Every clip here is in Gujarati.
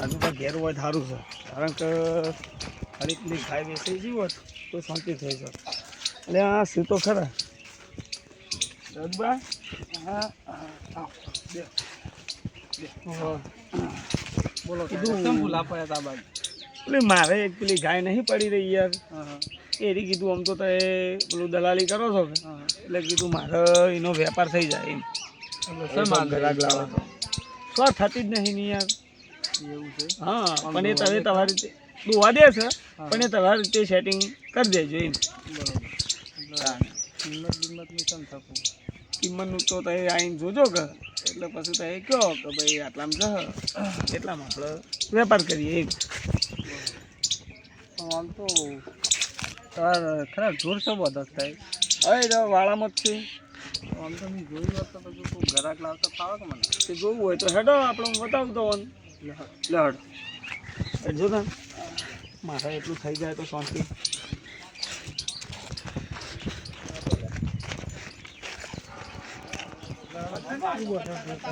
રાજુભા ઘેર હોય સારું છે. કારણ કે પેલી ગાય બેસી ગયું હોત તો શાંતિ થઈ જાય એટલે આ સી તો ખરા? રાજુભા હા હા બે બોલો કેમ ભૂલા પડ્યા તા બાજુ? એટલે મારે એક પેલી ગાય નહીં પડી રહી યાર. એરી કીધું આમ તો તે પેલું દલાલી કરો છો કે? એટલે કીધું મારે એનો વેપાર થઈ જાય એમ. શું થતી જ નહીં ને યાર. હા પણ એ તમે તમારી રીતે દોવા દે છે પણ એ તમારી રીતે સેટિંગ કરી દેજો એમ. કિંમતનું કેમ થતું? કિંમતનું તો તમે આવીને જોજો કે એટલે પછી તમે કહો કે ભાઈ આટલામાં જશે એટલામાં આપણે વેપાર કરીએ એમ. આમ તો તમારે ખરા જોર છો બધો થાય. હવે તો વાળામાં જ છે. આમ તો હું જોયું હોત તો પછી ઘરાક લાવતા ફાવે કે મને? તે જોવું હોય તો હેડો આપણે હું બતાવતો લે જો ને મારા એટલું થઈ જાય તો શાંતિ.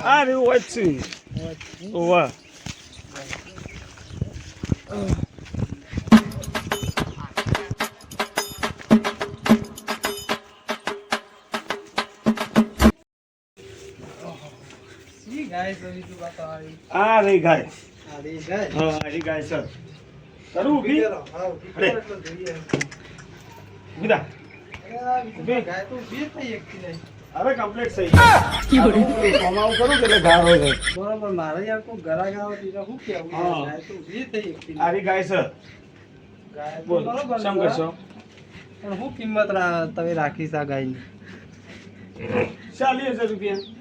અરે રહ્યું હોય જ છે. ઓવા. આ રહી ગાય. આ રે ગાય? હા આ રહી ગાય સર. કરું ઊભી? હા અરે. એટલે જોઈએ. અરે ગાય તો ઊભી થઈ એકથી નહીં કમ્પ્લીટ થઈ ગયું કમાવું કરું કે એટલે ગાર હોય બરોબર મારે યાર કોઈ ગ્રાહક આવે તો શું કહેવું હા. ગાય તો ઊભી થઈ. આ ગાય સર. ગાય બરોબર શમ કરશો? પણ શું કિંમત રા- તમે રાખીશ આ ગાયની. ચાલીસ હજાર રૂપિયા.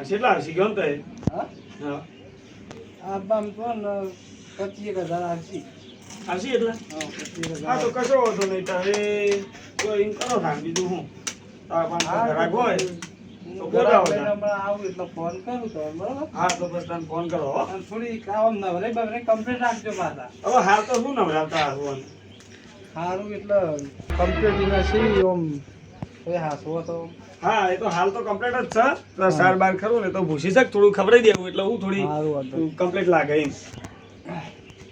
કેટલા હશે ગમ તો હા? હા. આ બામ તો ને પચીસ એક હજાર આવશે હશે એટલા? હા તો કશો વાંધો નહીં તારે તો એમ કરો થાન બીજું હું ગ્રાહક હોય તો આવું એટલે ફોન કરું તો બરોબર હા તો બસ તને ફોન કરો અને થોડી કામ નવરે બવરે કમ્પ્લીટ રાખજો પાછા હવે હાલ તો શું નવરાતા હસવું સારું એટલે કમ્પ્લીટ ના છે ઓમ હા એ તો હાલ તો કમ્પ્લીટ જ છે. સાર બાર ખરું ને તો ભૂસી શક થોડું ખબરાઈ દેવું એટલે હું થોડી કમ્પ્લીટ લાગે એમ.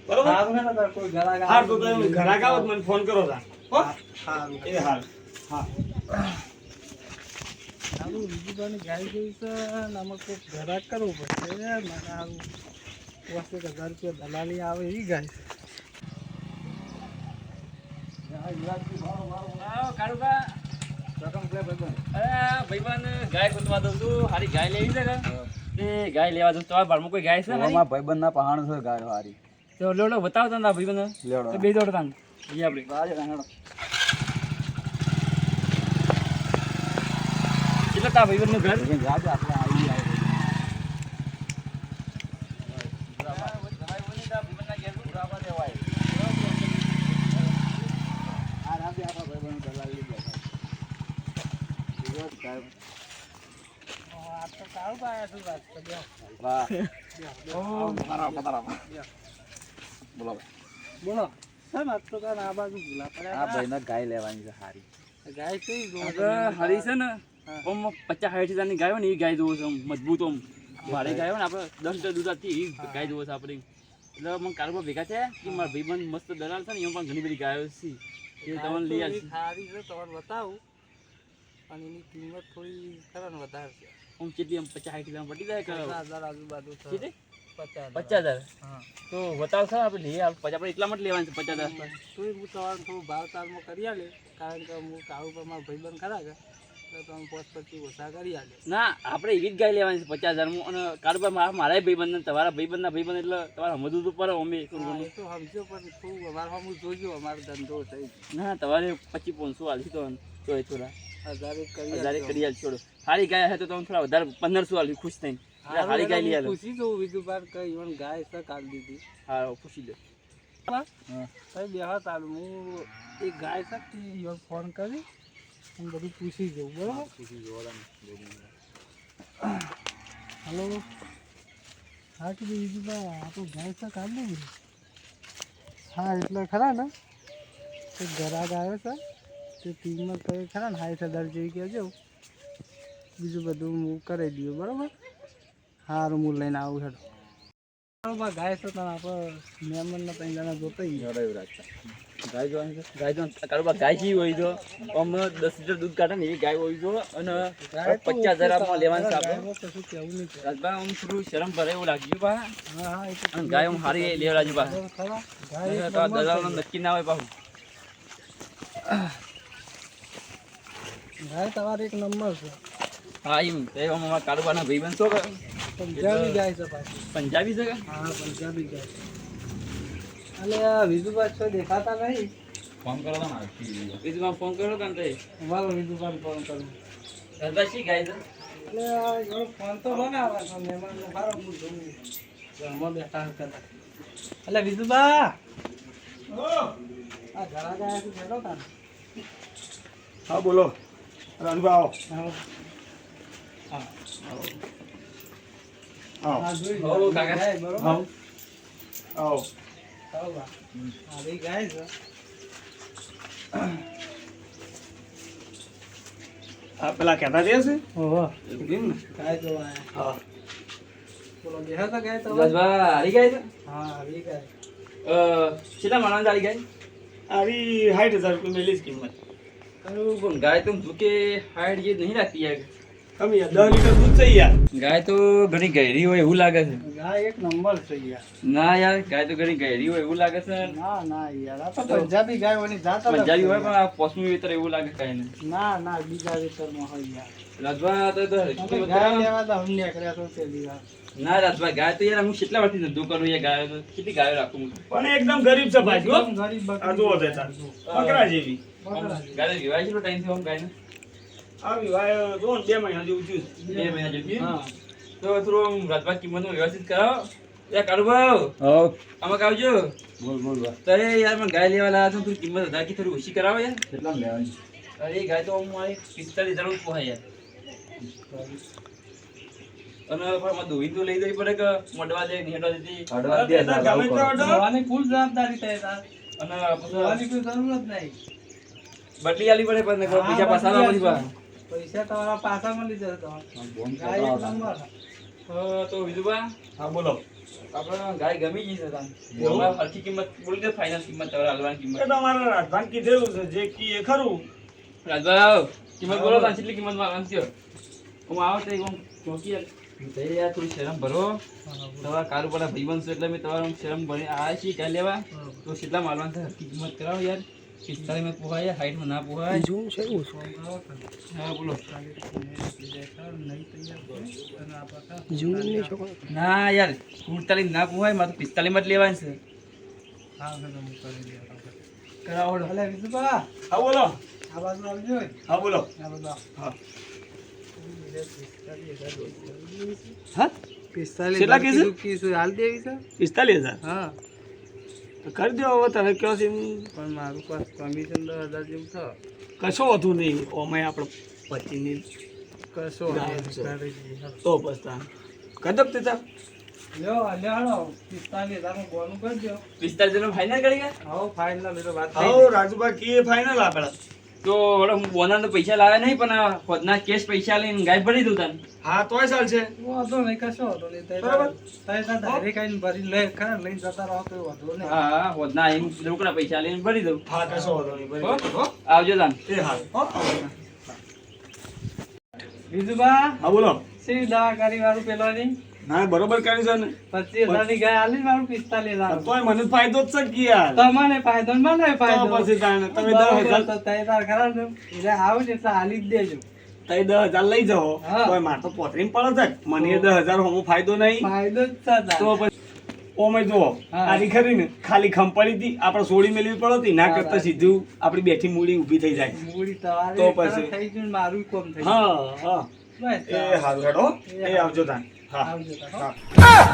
બરોબર? હે તો તમે ઘરાક આવો મને ફોન કરો તા હો? એ હાલ. હા. સારું બીજું ગાય જેવી છે આમાં કોઈ ઘરાક કરવું પડશે મારે હજાર રૂપિયા દલાલી આવે એવી ગાય છે ગાય ગોતવા દઉં છું. હારી ગાય લેવી છે કે તે ગાય લેવા દઉં તમારા બારમાં કોઈ ગાય છે હારી? ભાઈબંધ ના પહાણ છે ગાય હારી. તો લો લો બતાવો તને ભાઈબંધ લેવડો. બે દોડ તાન અહીંયા આપણે. કેટલા તા ભાઈબંધનું ઘર? બોલો સર આજ તો. ગાય લેવાની છે હારી ગાય હારી છે ને ઓમ પચાસ સાઠ હજારની ગાય ને એ ગાય જોવો છે મજબૂત ઓમ ભાડે ગાય ને આપણે દસ લીટર દૂધ આપતી એ ગાય જોવો છે આપણે એટલે મને કારોબાર ભેગા છે કે મારા ભાઈબંધ મસ્ત દલાલ છે ને એમાં પણ ઘણી બધી ગાયો છે એ તમને લઈ આવી સારી છે તમને બતાવું અને એની કિંમત થોડી ખરા વધારે છે આમ કેટલી આમ પચાસ કિલો પડી પટી જાય કે આજુબાજુ પચાસ હજાર. તો બતાવ સર આપણે લઈએ આપણે એટલા માટે લેવાનું છે પચાસ હજાર તો. હું તમારે થોડું ભાવ તાલમાં કરી આલે કારણ કે હું કાળુ પર મારા ભાઈબંધ ખરા કે ના આપણે એવી જ ગાય લેવાની છે પચાસ હજાર. અને કારોબાર મારા મારા ભાઈબંધ ને તમારા ભાઈબંધના ભાઈબંધ એટલે તમારે મજૂર ઉપર અમે. તો સમજો પણ થોડું અમારે જોજો અમારો ધંધો થઈ ના તમારે પચીસ પાંચસો આલી તો તો થોડા. હજારે કરી આલ છોડો. સારી ગાય હે તો તમે થોડા વધારે પંદરસો આલી ખુશ થઈને. હારું, સારી ગાય લઈ આલો પૂછી જોઉં બીજું બાર કઈ ઈવન ગાય છે કાઢ દીધી. હા. પૂછી લો કઈ બેહા તારું હું એ ગાય તે ઈવન ફોન કરી હું બધું પૂછી જવું બરાબર? હલો? હા કીધું બીજું બા આ તો ગાય છે કાઢ દીધી. હા એટલે ખરા ને? એક ગરાગ આવ્યો છે? તે કિંમત તો ખરા ને સાઠ હજાર જેવી કહેજો બીજું બધું હું કરી દઉં બરાબર? સારું હું લઈને આવું હેડો. બરાબર ગાય છે તને આપણે મહેમાનને ત્રણ જણા જોતા ગાય જોવાની ગાય જો કારોબાર ગાય કેવી હોય તો દસ લીટર દૂધ કાઢે ને એ ગાય હોય તો અને પચાસ હજાર આપમાં લેવાનું આપણે કશું કેવું નહીં રાજભા આમ થોડું શરમ ભરે એવું લાગ્યું બા. હા હા ગાય આમ સારી લેવા બા. ગાય એક તો આ નંબર દલાલનું નક્કી ના હોય પાછું. છે. ગાય તમારે એક નંબર છે. હા એમ. તે અમારા કારોબારના ભાઈબંધ બનશો કે? પંજાબી જાય છે પાછી. પંજાબી છે કે? હા પંજાબી ગાય. અને આ વિજુભાઈ છો દેખાતા નહીં? ફોન કરો તો વિજુભાઈ ફોન કરો તો ને તે વાલો વિજુભાઈ ફોન કરું રાજભા શી ગાય છે? એટલે આ ફોન તો બનાવે મહેમાન નો સારો હું જોઉં ઘરમાં બેઠા હતા એટલે વિજુભા! આ ઘરા ગયા છે બેઠો તા હા બોલો. રાજુભાઈ આવો. હા. આવો આવો. આવો. પેલા કહેતા જે છે? આવી હાઈટ હજાર રૂપિયા મેલી જ કિંમત. ગાય તો જોકે હાઈટ જે નહીં રાખતી યાર. કમી દસ લીટર દૂધ છે યાર ગાય તો ઘણી ગહેરી હોય એવું લાગે છે. ગાય એક નંબર છે યાર. ના યાર ગાય તો ઘણી ગહેરી હોય એવું લાગે છે. ના ના યાર આ તો પંજાબી ગાય હોય જાત પંજાબી હોય પણ આ પોસમી વેતર એવું લાગે કાંઈ નહીં ના ના બીજા વિસ્તારમાં હોય યાર. તો તો ગાય લેવા તો અમને નીકળ્યા તો પેલી વાર ના રાજભા ગાય તો યાર હું કેટલા વર્ષથી ધંધો કરું યાર ગાયો તો? કેટલી ગાયો રાખું પણ એકદમ ગરીબ છે ભાઈ જો. ગરીબ આ જુઓ તે તાર. જેવી. ગાય વિવાહ ટાઈમ આવી ભાઈ જો બે મહિના જેવું થયું બે મહિના જેટલી હા. તો થોડું આમ રાજભા વ્યવસ્થિત કરાવો. યાર કાળુભાવ આમાં આવજો? બોલ બોલ બા. યાર મને ગાય લેવા લાવ્યા છો થોડી કિંમત વધારે કે થોડી ઓછી કરાવો યાર. કેટલામાં લેવાની? અરે ગાય તો હું મારી પિસ્તાલીસ હજાર પોહાય યાર. અને પણ તો લઈ જવી પડે કે મોઢવા દે ફૂલ જવાબદારી થાય તાર. અને પછી કોઈ જરૂર નહીં. બદલી આલી પડે પણ બીજા પૈસા હા, પાછા લાવવા બદલી પડે. પૈસા તમારા પાછા મળી જશે તમારે. તો વિધુભા હા બોલો. આપણે ગાય ગમી ગઈ છે હરખી કિંમત બોલી દે ફાઇનલ કિંમત તમારે હાલવાની કિંમત. તમારે રાજભાન કીધેલું છે જે કી એ ખરું. રાજભાઈ કિંમત બોલો કેટલી કિંમત મારવાની છે હું આવો તો હું ચોકી થઈ યાર થોડી શરમ ભરો. તમારા કાર ઉપર ભાઈ છો એટલે મેં તમારું શરમ ભરી આ છીએ ક્યાં લેવા? તો કેટલા છે હરખી કિંમત કરાવો યાર. પિસ્તાલીસમાં પોહાય હાઈટમાં ના પોહાય. જોઉં છે? હા બોલો. ના યાર સુડતાલીસ ના પોહાય મારે તો પિસ્તાલીસમાં જ લેવાની છે. હા હું કરાવો અલે વિજુભા હા બોલો. આ બાજુ આવજો હા બોલો. બાજુ આવ. હા. હા? પિસ્તાલીસ કેટલા? કીધું? કીધું? હાલ દેવી છે? પિસ્તાલીસ હજાર? હા. તો કરી દો હવે તમે કયો છે પણ મારું પાસ કમિશન દસ હજાર જેવું થાય કશો હતું નહીં. ઓમાં આપણે પચીની કશો. હા. તો પછતા કદક તીતા લ્યો લ્યો પિસ્તાલીસ હજારનું બોનું કરી દો પિસ્તાલીસનું ફાઇનલ કરી ગયા? આવો ફાઇનલ એટલે વાત થઈ હા રાજુભાઈ કે ફાઇનલ આપેલા? તો હવે હું બોના તો પૈસા લાવ્યા નહીં પણ ખોદના કેશ પૈસા લઈને ગાય ભરી દઉં તને. હા તોય ચાલશે વાંધો નહીં કશો વાંધો નહીં. બરાબર. direct આઈને ભરી લે ખરા લઈને જતા રહો તો વાંધો નહીં. હા હા ખોદના એમ રોકડા પૈસા લઈને ભરી દઉં. હા કશો વાંધો નહીં ભરી. આવજો તાન. એ હા. બીજું બા? હા બોલો. શી દવા કરી વાળું પેલો ના બરોબર કરી છે ને. પચીસ હજારની ગાય આલી મારું પિસ્તાલીસ હજાર. તોય મને ફાયદો જ છે કે યાર. તમને ફાયદો મને ફાયદો. પછી તાણે તમે દસ હજાર તો તઈ તાર ને. એટલે આવું ને એટલે હાલી જ દેજો. તઈ દસ હજાર લઈ જાઓ. હા. મારે તો પોતરીમ પડે છે. મને દસ હજાર હોમો ફાયદો નહીં. ફાયદો જ છે તો પછી ઓમે જુઓ આની ખરી ને ખાલી ખંપાડી હતી આપણે સોડી મેળવી પડતી ના કરતા સીધું આપણી બેઠી મૂડી ઊભી થઈ જાય. મૂડી તો પછી. થઈ ગયું મારું કોમ થઈ હા હા. એ હારું હેડો એ આવજો તાન હા આવજો તાર, હો. હા